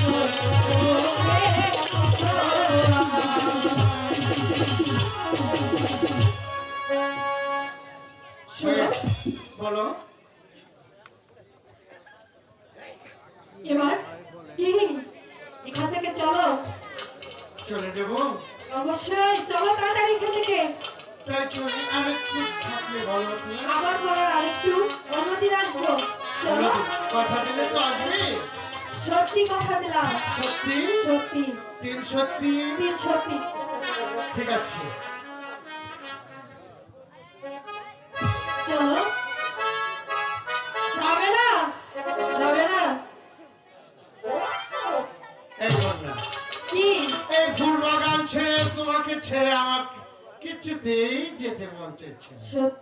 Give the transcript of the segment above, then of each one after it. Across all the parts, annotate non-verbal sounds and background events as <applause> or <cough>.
Oh,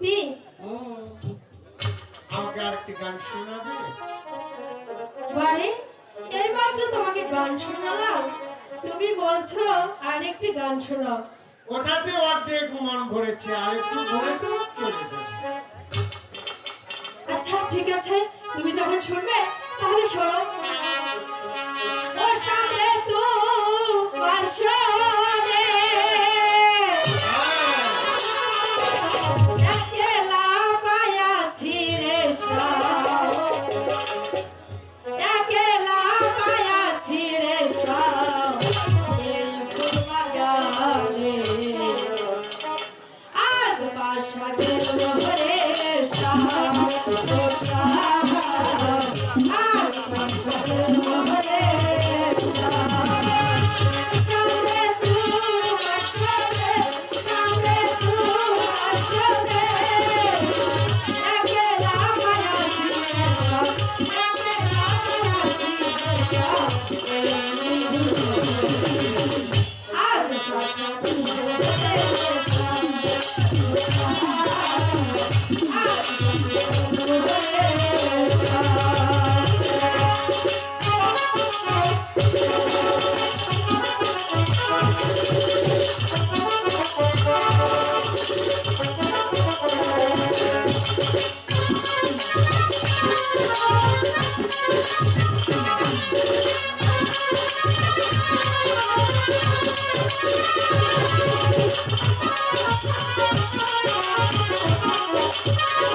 সত্যি? আমাকে আরেকটি গান শোনাবে? বারে এইমাত্র তোমাকে গান শোনালাম। তুমি বলছো আরেকটি গান শোনাও। ওটাতে অর্ধেক মন ভরেছে আর একটু ভরে তো চলে আচ্ছা ঠিক আছে। তুমি যখন শুনবে তাহলে শোনো। ওর সামনে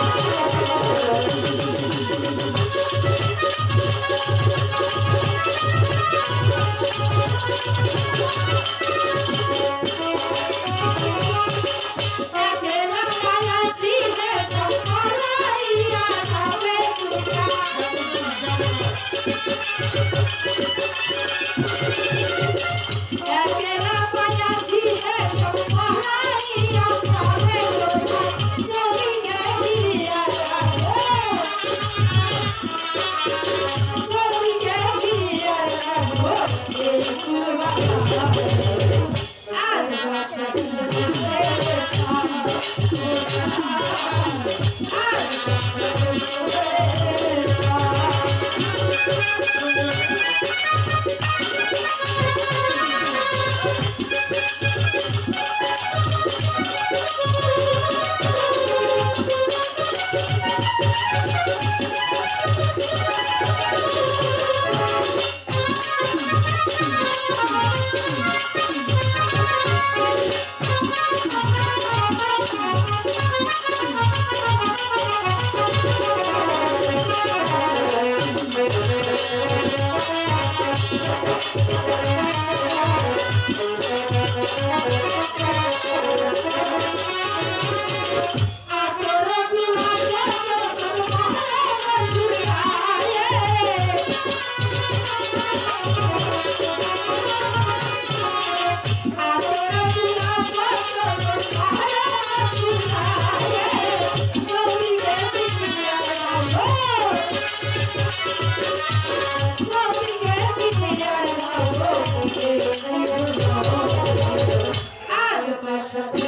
একেলা মায়াছি দেশ পালাইয়া যাবে একেলা মায়াছি দেশ পালাইয়া যাবে জমি গেলিয়া যাবে জমি গেলিয়া যাবে এই কুলবা আজ বাসা আতর গুলাব তোর মহল জুড়ায়ে আতর গুলাব তোর মহল জুড়ায়ে জমি গেছি যাব জমি গেছি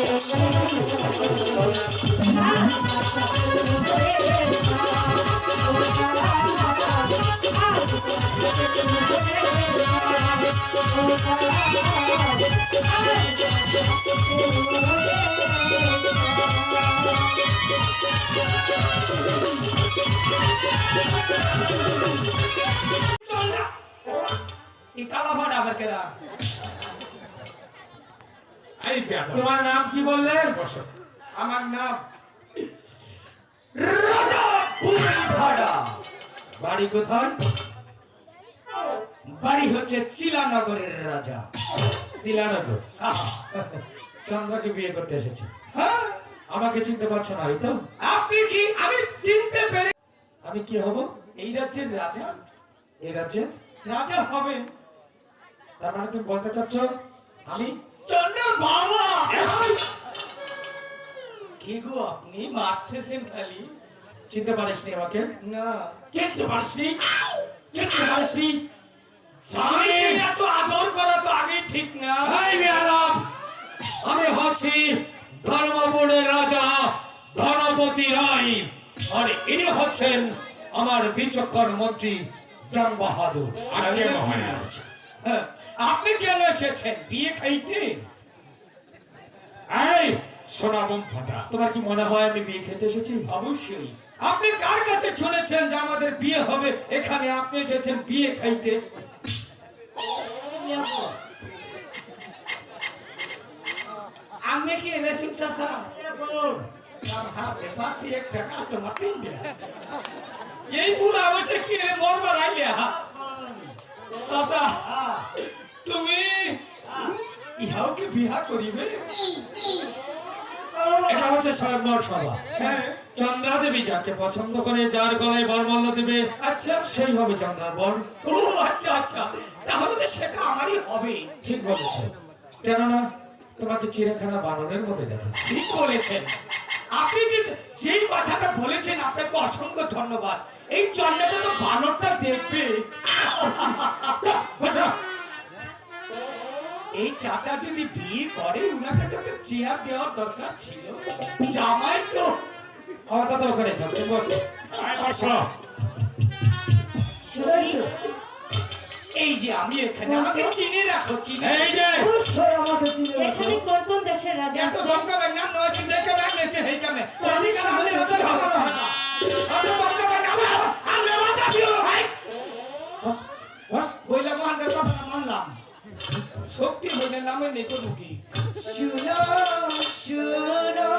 চল না এই তোমার নাম কি বললে? আমার নাম বাড়ি কোথায়? বাড়ি হচ্ছে চিলানগরের রাজা। শিলানগর। আহা, চন্দ্রকে বিয়ে করতে এসেছে। হ্যাঁ। আমাকে চিনতে পারছ না হয়তো। আপনি কি? আমি চিনতে পেরে আমি কি হব? এই রাজ্যের রাজা। এই রাজ্যে রাজা হবেন। তার মানে তুমি বলতে চাচ্ছ আমি চন্দ্র বাবা! কি গো আপনি? মারতেছেন খালি। চিনতে পারিসনি আমাকে? না। চিনতে পারিসনি চিনতে পারিসনি আমি এত আদর করা তো আগে ঠিক না। এই বেয়াদব! আমি হচ্ছি ধর্মপুরের রাজা ধনপতি রায় আর ইনি হচ্ছেন আমার বিচক্ষণ মন্ত্রী জং বাহাদুর আগে মহারাজ? হ্যাঁ, আপনি কেন এসেছেন? বিয়ে খাইতে? সোনা বোম ফাটা। তোমার কি মনে হয় আমি বিয়ে খেতে এসেছি? অবশ্যই। আপনি কার কাছে শুনেছেন যে আমাদের বিয়ে হবে? এখানে আপনি এসেছেন বিয়ে খাইতে। আপনি কি রেসুন চাষা কাস্টমার এই বুড়া বসে কি মরবার আইলিয়া চাষা তুমি? ইহাওকে বিহা করিবে? এটা হচ্ছে স্বয়ম্বর সভা হ্যাঁ। চন্দ্রা দেবী যাকে পছন্দ করে, যার গলায় বরমল্ল দেবে আচ্ছা সেই হবে চন্দ্রার বর ও আচ্ছা আচ্ছা। তাহলে তো সেটা আমারই হবে। ঠিক বলেছে কেননা, তোমাকে চিড়িয়াখানা বানরের মতো দেখা ঠিক বলেছেন। আপনি যে যেই কথাটা বলেছেন, আপনাকে অসংখ্য ধন্যবাদ। এই চন্দ্রটা তো বানরটা দেখবে। এই চাচা যদি বিয়ে করে উনাকে তো একটা চেয়ার দেওয়ার দরকার ছিল। জামাই তো আমার দাদা ওখানে থাক তুমি বসো। বসো এই যে আমি এখানে আমাকে চিনে রাখো চিনে এই যে। অবশ্যই আমাকে চিনে রাখো। এখানে কোন কোন দেশের রাজা এত আছে? দমকাবে নাম নয় চিন্তা করে আনছে এই কামে তুমি সামনে হতে ঝগড়া এত নাম আমি দিও ভাই। বস বস বইলা কথা মানলাম। শক্তি হইলে নামে নেই করব শুনো শুনো।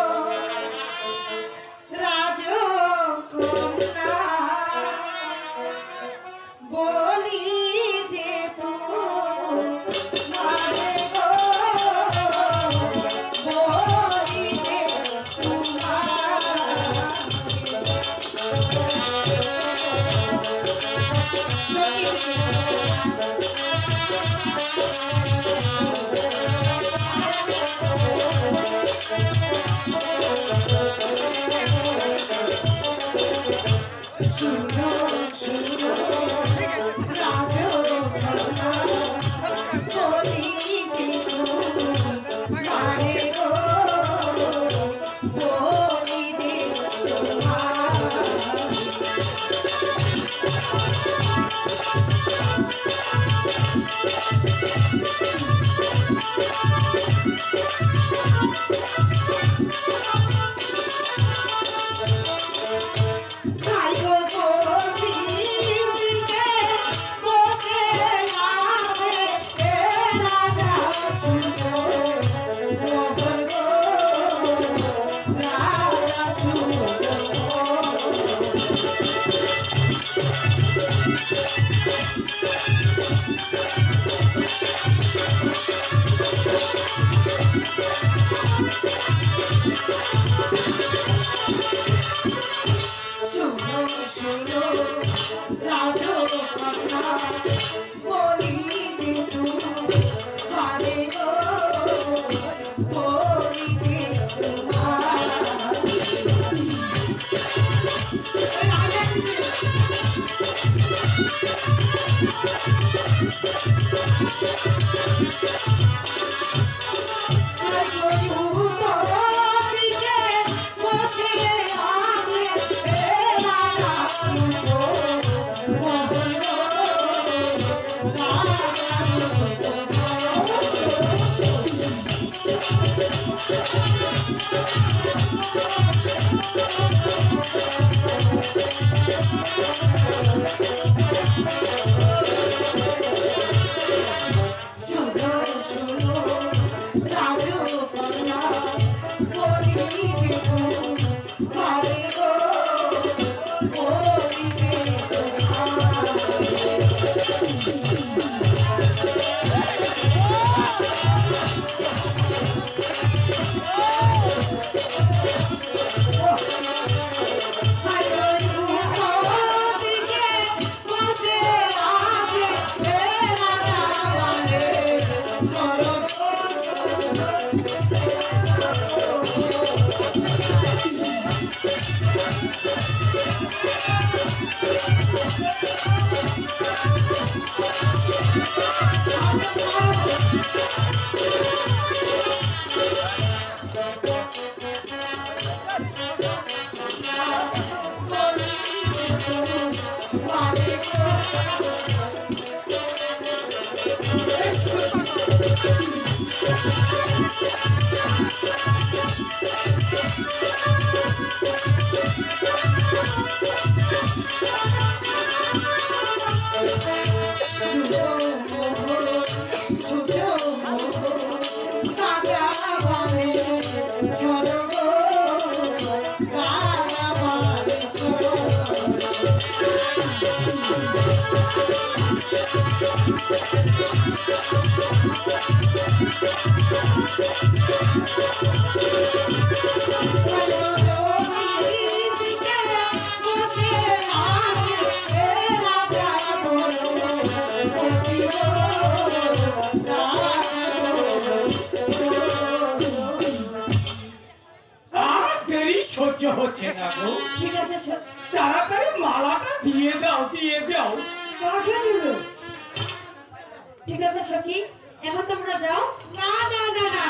যাও। না না না না।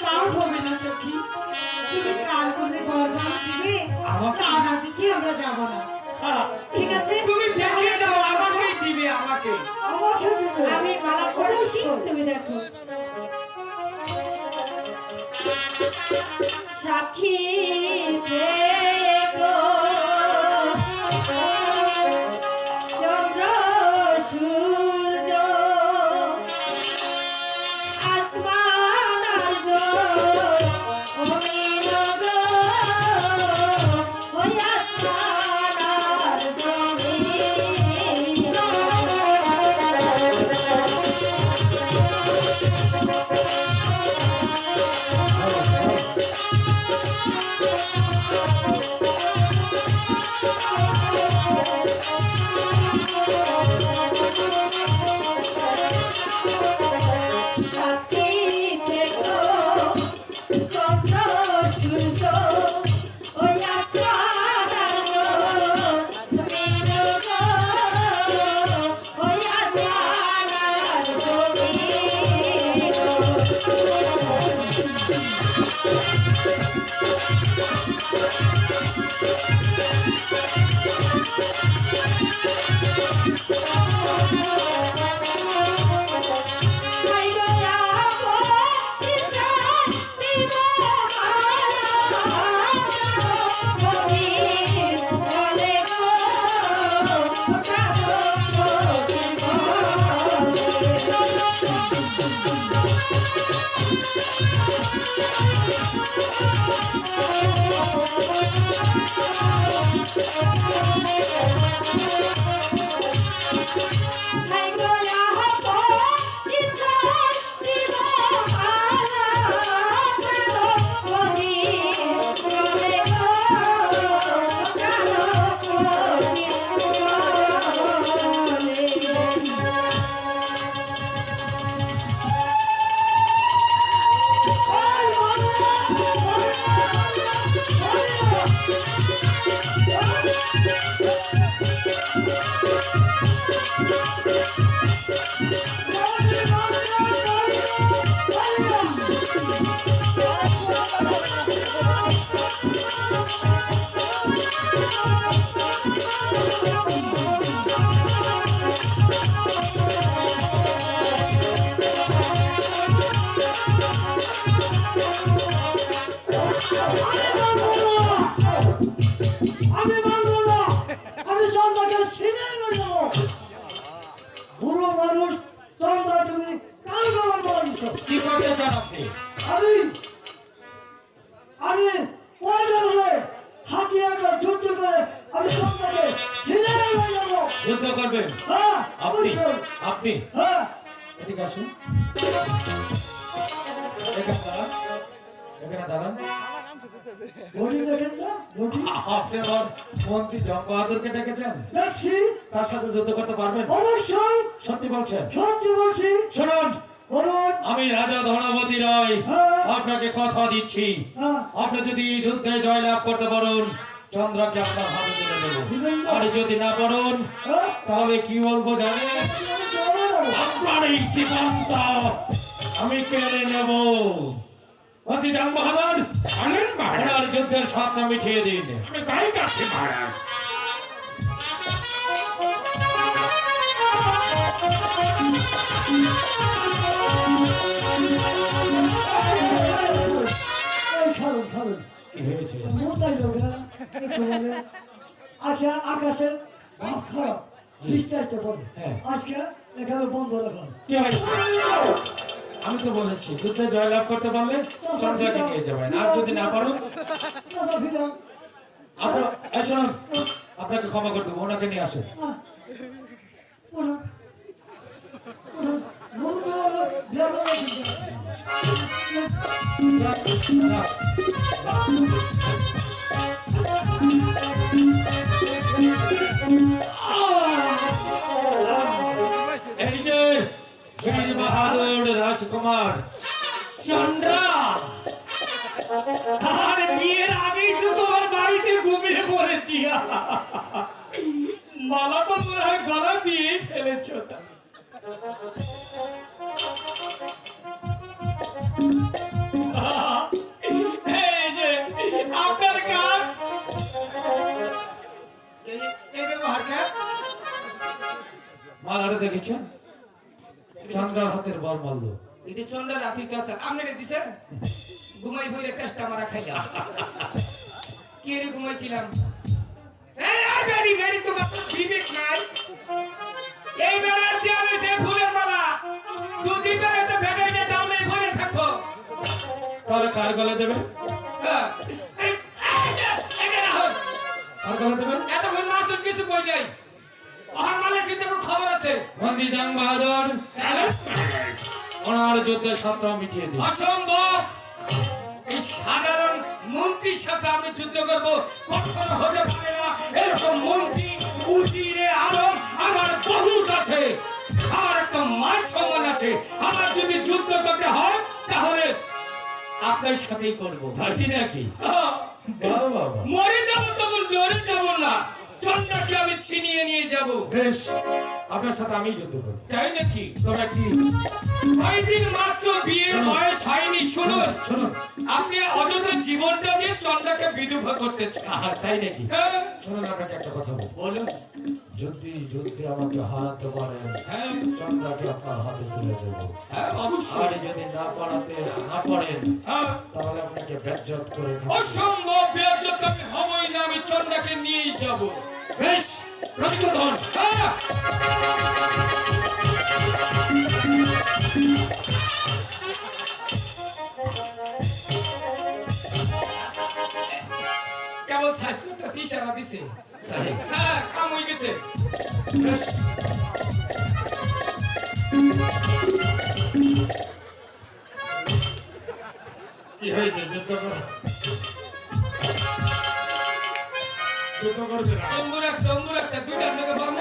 তাও হবে না সখী। তুমি কার করলে বরবাদ দিবে। আমাকে- তা না দেখি আমরা যাব না। হ্যাঁ, ঠিক আছে। তুমি দেখে যাও আমাকেই দিবে আমাকে। আমাকে দিবে। আমি মালা পড়েছি তুমি দেখো। সাক্ষী しゃあないで! ধনপতি হ্যাঁ। আপনাকে কথা দিচ্ছি। হ্যাঁ। আপনি যদি যুদ্ধে জয়লাভ করতে পারেন চন্দ্রকে আপনার হাতে তুলে দেব। আর যদি না পারেন হ্যাঁ। তাহলে কি বলব যাব। আপনার এই জীবনটা আমি কেড়ে নেব। অতি জান বাহাদুর আনেন ওনার যুদ্ধের সাতটা মিটিয়ে দিন। আমি তাই কাছে মহারাজ। হয়েছে। মোটাই লোকেরা একটু আচ্ছা আকাশের ভাব খারাপ। বৃষ্টি পারে হ্যাঁ। আজকে এখানে বন্ধ রাখলাম। আমি তো বলেছি যুদ্ধে জয়লাভ করতে পারলে চন্দ্রকে নিয়ে যাবেন আর যদি না পারো? আপনার শুনুন আপনাকে ক্ষমা করে দেবো ওনাকে নিয়ে আসেন। উঠুন। উঠুন। রাজকুমার চন্দ্রা আরে বিয়ের আগেই তো তোমার বাড়িতে ঘুমিয়ে পড়েছি মালা তো গলা দিয়ে ফেলেছো তা। মালাটা দেখেছেন? চন্দ্রার হাতের বর মারলো। এটি চন্দ্র রাতি আছে আপনি রে দিছে ঘুমাই ভরে তেষ্টা মারা খাইলাম। কি রে ঘুমাইছিলাম? এই এই বেডি বেডি তোমার বিবেক নাই। এই বেড়ার দিয়ে সে ফুলের মালা। দুদিন বেড়ে তো ডাউনে ভরে থাকো। তাহলে কার গলে দেবে। এই, এই যে, এই যে রাহুল, কার গলে দেবে এতক্ষণ কিছু কই নাই। ওহার মালিক কিন্তু আমার খবর আছে? বন্দি জাং বাহাদুর ওনার যুদ্ধের সাতটা মিটিয়ে দিন অসম্ভব। এই সাধারণ মন্ত্রীর সাথে আমি যুদ্ধ করব। কখনো হতে পারে না। এরকম মন্ত্রী উজিরে আলম আমার বহুত আছে। আমার একটা মান সম্মান আছে। আমার যদি যুদ্ধ করতে হয় তাহলে আপনার সাথেই করব। তাই নাকি? বাবা মরে যাব তবু লড়ে যাব না। চন্দ্রকে আমি ছিনিয়ে নিয়ে যাব। বেশ আপনার সাথে আমি যুদ্ধ করব তাই নাকি? তোমরা কি? কয়েকদিন মাত্র বিয়ের বয়স হয়নি শুনুন। শুনুন আপনি অযথা জীবনটা নিয়ে চন্দ্রকে বিধবা করতে চান। তাই নাকি? হ্যাঁ, শুনুন আপনাকে একটা কথা বলব বলুন। যদি যুদ্ধে আমাকে হারাতে পারেন হ্যাঁ। চন্দ্রাকে আপনার হাতে তুলে দেবো। হ্যাঁ আর যদি না পারাতে না পারেন হ্যাঁ, তাহলে আপনাকে বেজ্জত করে। অসম্ভব বেয়াজ্জত আমি হবই না আমি চন্দ্রকে নিয়েই যাব। বেশ প্রতিবোধন হ্যাঁ। কেবল সাইজ করতেছি ইশারা দিছে। হ্যাঁ কাম হয়ে গেছে। কি হয়েছে? যুদ্ধ কর। যুদ্ধ করবে না। তম্বুর একটা তম্বুর একটা দুইটা আপনাকে পারব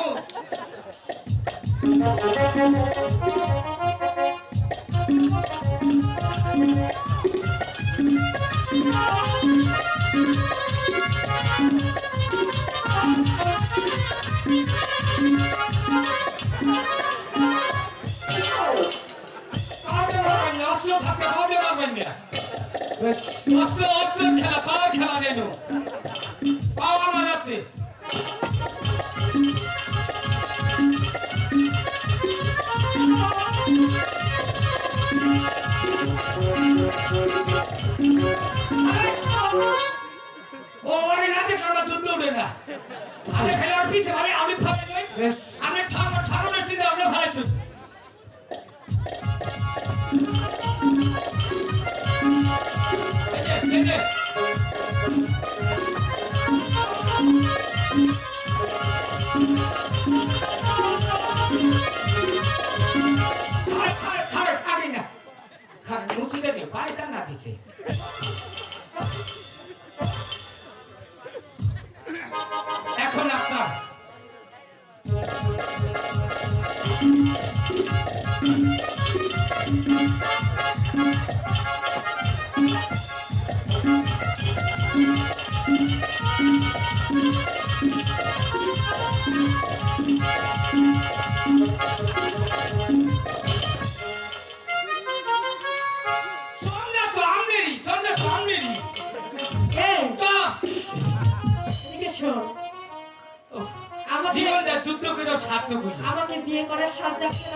যুদ্ধ করে সার্থক হইল আমাকে বিয়ে করার সাজ যাচ্ছে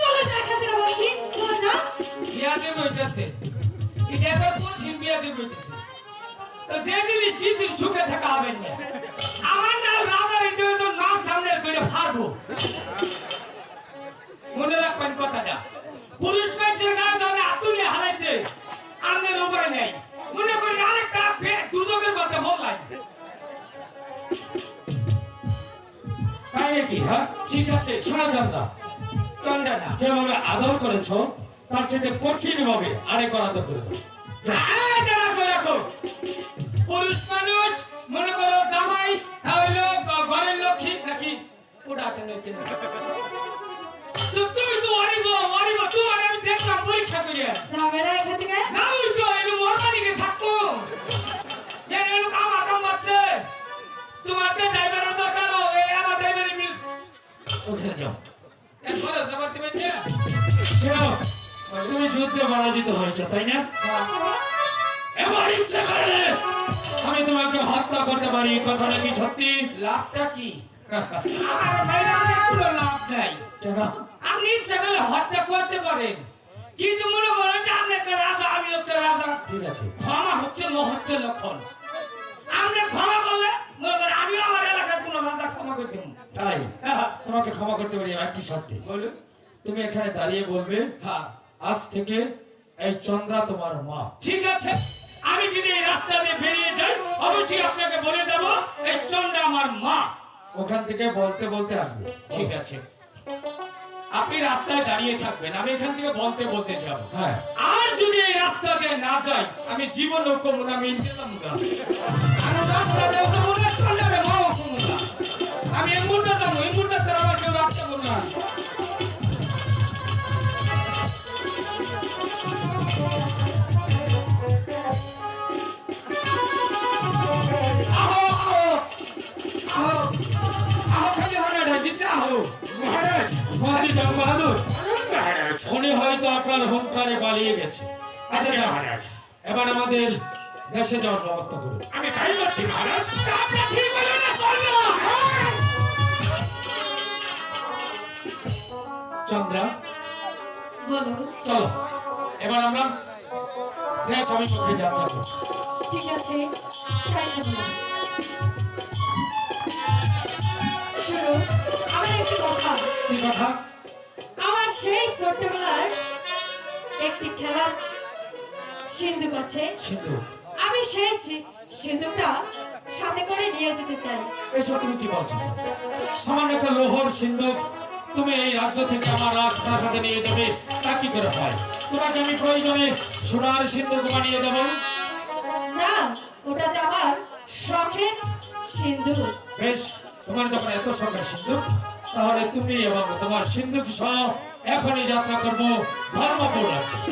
চলে যা এখান থেকে বলছি চলে যা বিয়া দেবে হইতেছে। এটা এবার কঠিন বিয়া দেবে হইতেছে? তো যে জিনিস দিয়েছেন সুখে থাকা হবেন না। আমার নাম রাজার এই তো নাম সামনে ধরে ফাড়বো। মনে রাখবেন কথাটা। পুরুষ মানুষের গায়ে যখন আতুলে হারাইছে। আপনার উপরে নেই। মনে করি আরেকটা দুজকের কথা বললাই তাই নাকি হ্যাঁ? ঠিক আছে, শোনা যান না। চন্ডা না, যেভাবে আদর করেছ, তার সাথে কঠিন ভাবে আরেকবার আদর করে দাও। পুরুষ মানুষ, মনে করো জামাই গ- ঘরের লক্ষ্মী নাকি? ওটা তুমি ওখানে যাও। তুমি যুদ্ধে পরাজিত হয়েছে তাই না? এবার ইচ্ছা করলে আমি তোমাকে হত্যা করতে পারি কথাটা কি সত্যি? লাভটা কি? <laughs> আমার বাইরে আমার কোনো লাভ নাই। কেন? আপনি ইচ্ছা করলে হত্যা করতে পারেন। কিন্তু মনে করেন যে আপনি একটা রাজা আমি একটা রাজা। ঠিক আছে। ক্ষমা হচ্ছে মহত্বের লক্ষণ। আপনি ক্ষমা করলে মনে করেন আমিও আমার এলাকার কোনো রাজা ক্ষমা করে তাই? তোমাকে ক্ষমা করতে পারি একটি শর্তে। তুমি এখানে দাঁড়িয়ে বলবে হ্যাঁ। আজ থেকে এই চন্দ্রা তোমার মা। ঠিক আছে। আমি যদি এই রাস্তা দিয়ে বেরিয়ে যাই অবশ্যই আপনাকে বলে যাব এই চন্ডা আমার মা। ওখান থেকে বলতে বলতে আসবে। ঠিক আছে। আপনি রাস্তায় দাঁড়িয়ে থাকবেন আমি এখান থেকে বলতে বলতে যাব। হ্যাঁ। আর যদি এই রাস্তা দিয়ে না যাই আমি জীবন না আমি ইন্তেজাম আমি হয়তো আপনার হুঙ্কারে পালিয়ে গেছে আচ্ছা এবার আমাদের দেশে যাওয়ার ব্যবস্থা করুন আমি তাই করছি মহারাজ। আপনি ঠিক বলেন না চন্দ্র বলো চলো। এবার আমরা দেশ অভিমুখে যাত্রা করব। ঠিক আছে। তাই চলো শোনো আমার একটি কথা। কি কথা? আমার সেই ছোট্টবেলার একটি খেলার সিন্ধুক আছে। সিন্ধু? আমি সেই সি- সাথে করে নিয়ে যেতে চাই। এসব তুমি কি বলছো? সামান্য একটা লোহর সিন্ধুক তুমি এই রাজ্য থেকে আমার রাজপ্রাসাদে নিয়ে যাবে তা কি করে হয়? তোমাকে আমি প্রয়োজনে সোনার সিন্ধুক বানিয়ে দেবো। না ওটা যে আমার শখের সিন্ধুক বেশ তোমার যখন এত সংখ্যা সিন্ধুক তাহলে তুমি এবং তোমার সিন্ধুক সহ এখনই যাত্রা করব ধর্মপুর রাজ্যে।